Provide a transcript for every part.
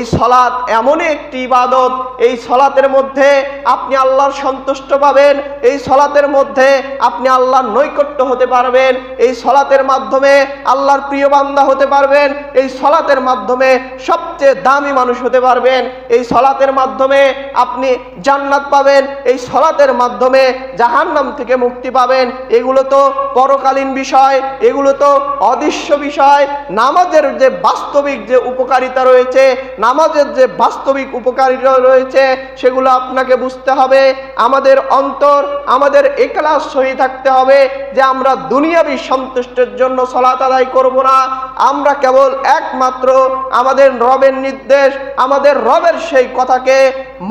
এই সলাৎ এমনই একটি ইবাদত, এই সলাতের মধ্যে আপনি আল্লাহর সন্তুষ্ট পাবেন, এই সলাতের মধ্যে আপনি আল্লাহর নৈকট্য হতে পারবেন, এই সলাতের মাধ্যমে আল্লাহর প্রিয় বান্দা হতে পারবেন, এই সলাতের মাধ্যমে সবচেয়ে দামি মানুষ হতে পারবেন, এই সলাতের মাধ্যমে আপনি জান্নাত পাবেন, এই সলাতের মাধ্যমে জাহান্নাম থেকে মুক্তি পাবেন, এগুলো তো পরকালীন বিষয়, এগুলো তো অদৃশ্য বিষয়, নামাজের যে বাস্তবিক যে উপকারিতা রয়েছে নামাজের যে বাস্তবিক উপকারিতা রয়েছে, সেগুলো আপনাকে বুঝতে হবে আমাদের অন্তর, আমাদের একলাস সহি থাকতে হবে যে আমরা দুনিয়াবি সন্তুষ্টের জন্য সলাত আদায় করব না আমরা কেবল একমাত্র আমাদের রবের নির্দেশ, আমাদের রবের সেই কথাকে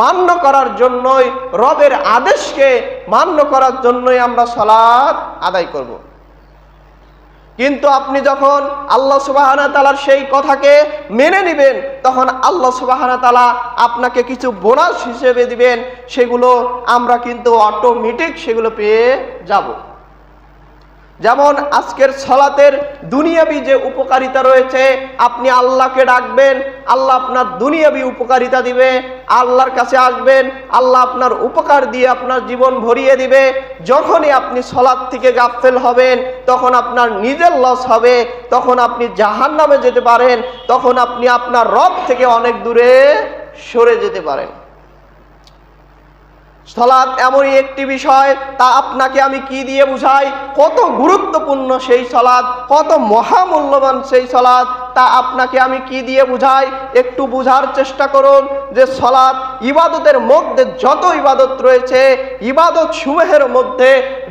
মান্য করার জন্যই, রবের আদেশকে মান্য করার জন্যই আমরা সলাৎ আদায় করব। কিন্তু আপনি যখন আল্লাহ সুবাহানা তালার সেই কথাকে মেনে নেবেন, তখন আল্লাহ সুবাহানা তালা আপনাকে কিছু বোনাস হিসেবে দিবেন, সেগুলো আমরা কিন্তু অটোমেটিক সেগুলো পেয়ে যাব। যেমন আজকের সলাতের দুনিয়াবি যে উপকারিতা রয়েছে, আপনি আল্লাহকে ডাকবেন, আল্লাহ আপনার দুনিয়াবি উপকারিতা দিবে, আল্লাহর কাছে আসবেন, আল্লাহ আপনার উপকার দিয়ে আপনার জীবন ভরিয়ে দিবে। যখনই আপনি সলাদ থেকে গাফেল হবেন, তখন আপনার নিজের লস হবে, তখন আপনি জাহান নামে যেতে পারেন, তখন আপনি আপনার রব থেকে অনেক দূরে সরে যেতে পারেন। সলাৎ এমনই একটি বিষয়, তা আপনাকে আমি কি দিয়ে বুঝাই? কত গুরুত্বপূর্ণ সেই সলাদ কত মহামূল্যবান সেই সলাদ তা আপনাকে আমি কি দিয়ে বুঝাই? একটু বুঝার চেষ্টা করুন। যে সলাৎ, ইবাদতের মধ্যে যত ইবাদত রয়েছে, ইবাদত সমূহের মধ্যে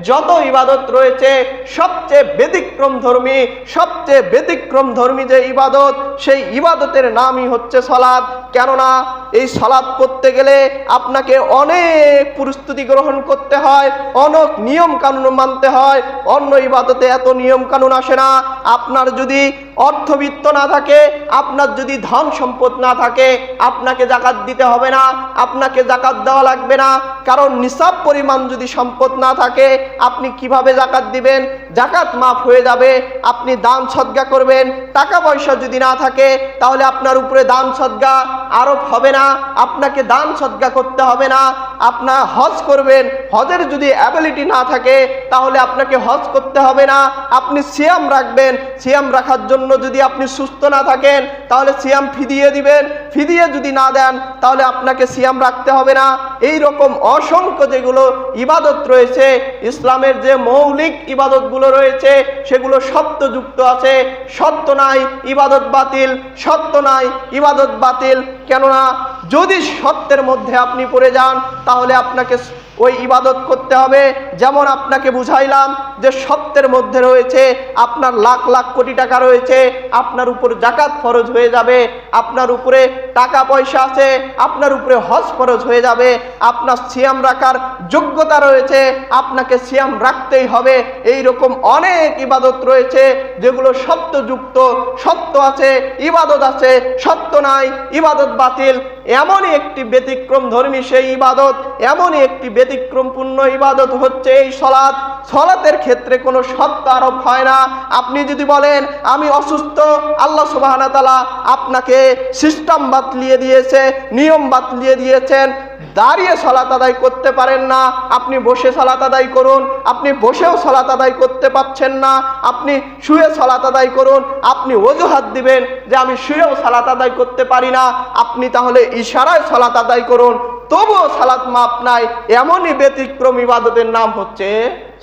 যত ইবাদত রয়েছে, সবচেয়ে ব্যতিক্রম ধর্মী, সবচেয়ে ব্যতিক্রম ধর্মী যে ইবাদত, সেই ইবাদতের নামই হচ্ছে সলাৎ। কেননা, এই সলাৎ করতে গেলে আপনাকে অনেক প্রস্তুতি গ্রহণ করতে হয়, অনেক নিয়ম কানুন মানতে হয়। অন্য ইবাদতে এত নিয়ম কানুন আসে না। আপনার যদি অর্থবিত্ত না থাকে, আপনার যদি ধন সম্পদ না থাকে, আপনাকে জাকাত দিতে হবে না, আপনাকে জাকাত দেওয়া লাগবে না। কারণ নিসাব পরিমাণ যদি সম্পদ না থাকে, আপনি কীভাবে জাকাত দিবেন? জাকাত মাফ হয়ে যাবে, আপনি দান সদ্গা করবেন। টাকা পয়সা যদি না থাকে, তাহলে আপনার উপরে দান সদ্গা আরোপ হবে না, আপনাকে দান সদ্গা করতে হবে না। আপনার হজ করবেন, হজের যদি অ্যাবিলিটি না থাকে, তাহলে আপনাকে হজ করতে হবে না। আপনি সিয়াম রাখবেন, সিয়াম রাখার জন্য যদি আপনি সুস্থ না থাকেন, তাহলে সিয়াম ফিদিয়ে দিবেন। ফিদিয়ে যদি না দেন, তাহলে আপনাকে সিয়াম রাখতে হবে না। এই রকম অসংখ্য যেগুলো ইবাদত রয়েছে, ইসলামের যে মৌলিক ইবাদতগুলো রয়েছে, সেগুলো সত্য যুক্ত আছে। সত্য নাই, ইবাদত বাতিল। সত্য নাই, ইবাদত বাতিল। কেননা, যদি সত্যের মধ্যে আপনি পড়ে যান, তাহলে আপনাকে ওই ইবাদত করতে হবে। যেমন আপনাকে বুঝাইলাম যে সত্যের মধ্যে রয়েছে, আপনার লাখ লাখ কোটি টাকা রয়েছে, আপনার উপর জাকাত ফরজ হয়ে যাবে, আপনার উপরে টাকা পয়সা আছে, আপনার উপরে হজ ফরজ হয়ে যাবে, আপনার সিয়াম রাখার যোগ্যতা রয়েছে, আপনাকে সিয়াম রাখতেই হবে। এই রকম অনেক ইবাদত রয়েছে, যেগুলো সত্যযুক্ত, সত্য আছে, ইবাদত আছে, সত্য নাই, ইবাদত বাতিল এমনই একটি ব্যতিক্রম ধর্মী সেই ইবাদত, এমনই একটি ব্যতিক্রমপূর্ণ ইবাদত হচ্ছে এই সলাৎ। সলাতের ক্ষেত্রে কোনো সত্য আরোপ হয় না। আপনি যদি বলেন, আমি অসুস্থ, আল্লাহ সুবাহানা তালা আপনাকে সিস্টেম বাতলিয়ে দিয়েছে, নিয়ম বাতলিয়ে দিয়েছেন। দাঁড়িয়ে সলাত আদায় করতে পারেন না, আপনি বসে সলাত আদায় করুন, আপনি বসেও সলাত আদায় করতে পাচ্ছেন না, আপনি শুয়ে সলাত আদায় করুন, আপনি অজুহাত দিবেন যে আমি শুয়েও সলাত আদায় করতে পারি না, আপনি তাহলে ইশারায় সলাত আদায় করুন, তবুও সালাত মাপ নাই, এমনই ব্যতিক্রম ইবাদতের নাম হচ্ছে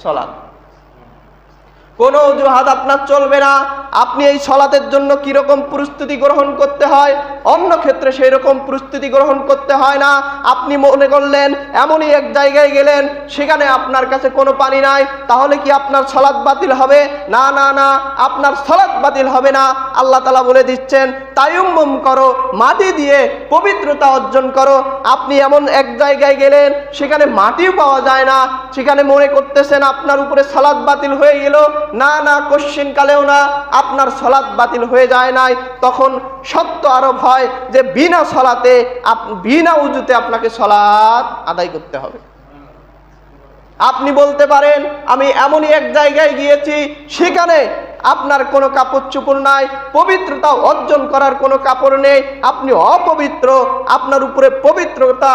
সলাত। কোনো অজুহাত আপনার চলবে না। আপনি এই সলাতের জন্য কীরকম প্রস্তুতি গ্রহণ করতে হয়? অন্য ক্ষেত্রে সেই রকম প্রস্তুতি গ্রহণ করতে হয় না। আপনি মনে করলেন, এমনই এক জায়গায় গেলেন, সেখানে আপনার কাছে কোনো পানি নাই, তাহলে কি আপনার সলাৎ বাতিল হবে? না না না, আপনার সলাদ বাতিল হবে না। আল্লাহ তালা বলে দিচ্ছেন তায়ুম্বম করো, মাটি দিয়ে পবিত্রতা অর্জন করো। আপনি এমন এক জায়গায় গেলেন, সেখানে মাটিও পাওয়া যায় না। সেখানে মনে করতেছেন আপনার উপরে সালাদ বাতিল হয়ে গেল, না না কোশ্চিন কালেও না, আপনার সলাদ বাতিল হয়ে যায় নাই। তখন সত্য আরোপ হয় যে বিনা সলাতে বিনা উজুতে আপনাকে সলাদ আদায় করতে হবে। আপনি বলতে পারেন, আমি এমনই এক জায়গায় গিয়েছি, সেখানে আপনার কোনো কাপড় চুপড় নাই, পবিত্রতা অর্জন করার কোনো কাপড় নেই, আপনি অপবিত্র, আপনার উপরে পবিত্রতা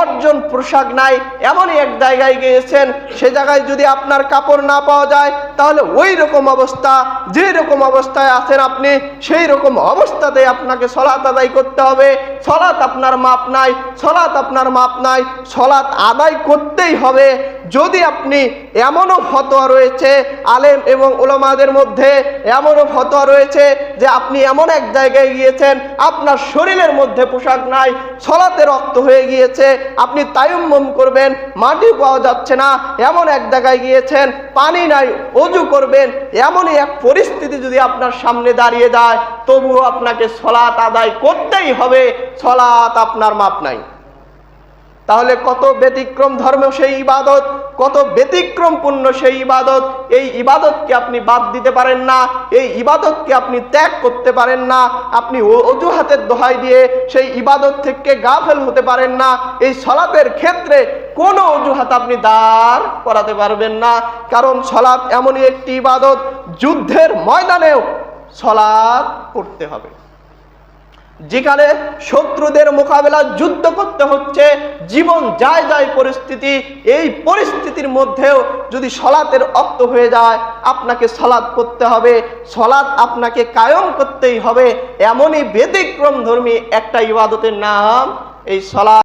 অর্জন পোশাক নাই, এমনই এক জায়গায় গিয়েছেন, সে জায়গায় যদি আপনার কাপড় না পাওয়া যায় তাহলে ওই রকম অবস্থা, যে রকম অবস্থায় আছেন আপনি, সেই রকম অবস্থাতে আপনাকে সলাত আদায় করতে হবে। সলাত আপনার মাপ নাই সলাত আপনার মাপ নাই সলাত আদায় করতেই হবে। যদি আপনি এমনও ফতোয়া রয়েছে, আলেম এবং ওলামাদের মধ্যে এমনও ফতোয়া রয়েছে যে আপনি এমন এক জায়গায় গিয়েছেন, আপনার শরীরের মধ্যে পোশাক নাই, সলাতে রক্ত হয়ে গিয়েছে, আপনি তায়ুম্মম করবেন, মাটি পাওয়া যাচ্ছে না, এমন এক জায়গায় গিয়েছেন, পানি নাই অজু করবেন, এমনই এক পরিস্থিতি যদি আপনার সামনে দাঁড়িয়ে যায়, তবুও আপনাকে সলাত আদায় করতেই হবে সলাত আপনার মাপ নাই। তাহলে কত ব্যতিক্রম ধর্ম সেই ইবাদত, কত ব্যতিক্রমপূর্ণ সেই ইবাদত, এই ইবাদতকে আপনি বাদ দিতে পারেন না, এই ইবাদতকে আপনি ত্যাগ করতে পারেন না, আপনি অজুহাতের দোহাই দিয়ে সেই ইবাদত থেকে গাফেল হতে পারেন না, এই সলাতের ক্ষেত্রে কোনো অজুহাত আপনি দাঁড় করাতে পারবেন না। কারণ সলাৎ এমনই একটি ইবাদত, যুদ্ধের ময়দানেও সলাৎ করতে হবে। যেখানে শত্রুদের মোকাবেলা যুদ্ধ করতে হচ্ছে, জীবন যায় যায় পরিস্থিতি, এই পরিস্থিতির মধ্যেও যদি সলাতের অক্ত হয়ে যায়, আপনাকে সলাদ করতে হবে। সলাদ আপনাকে কায়ম করতেই হবে। এমনই ব্যতিক্রম ধর্মী একটা ইবাদতের নাম, এই সলাৎ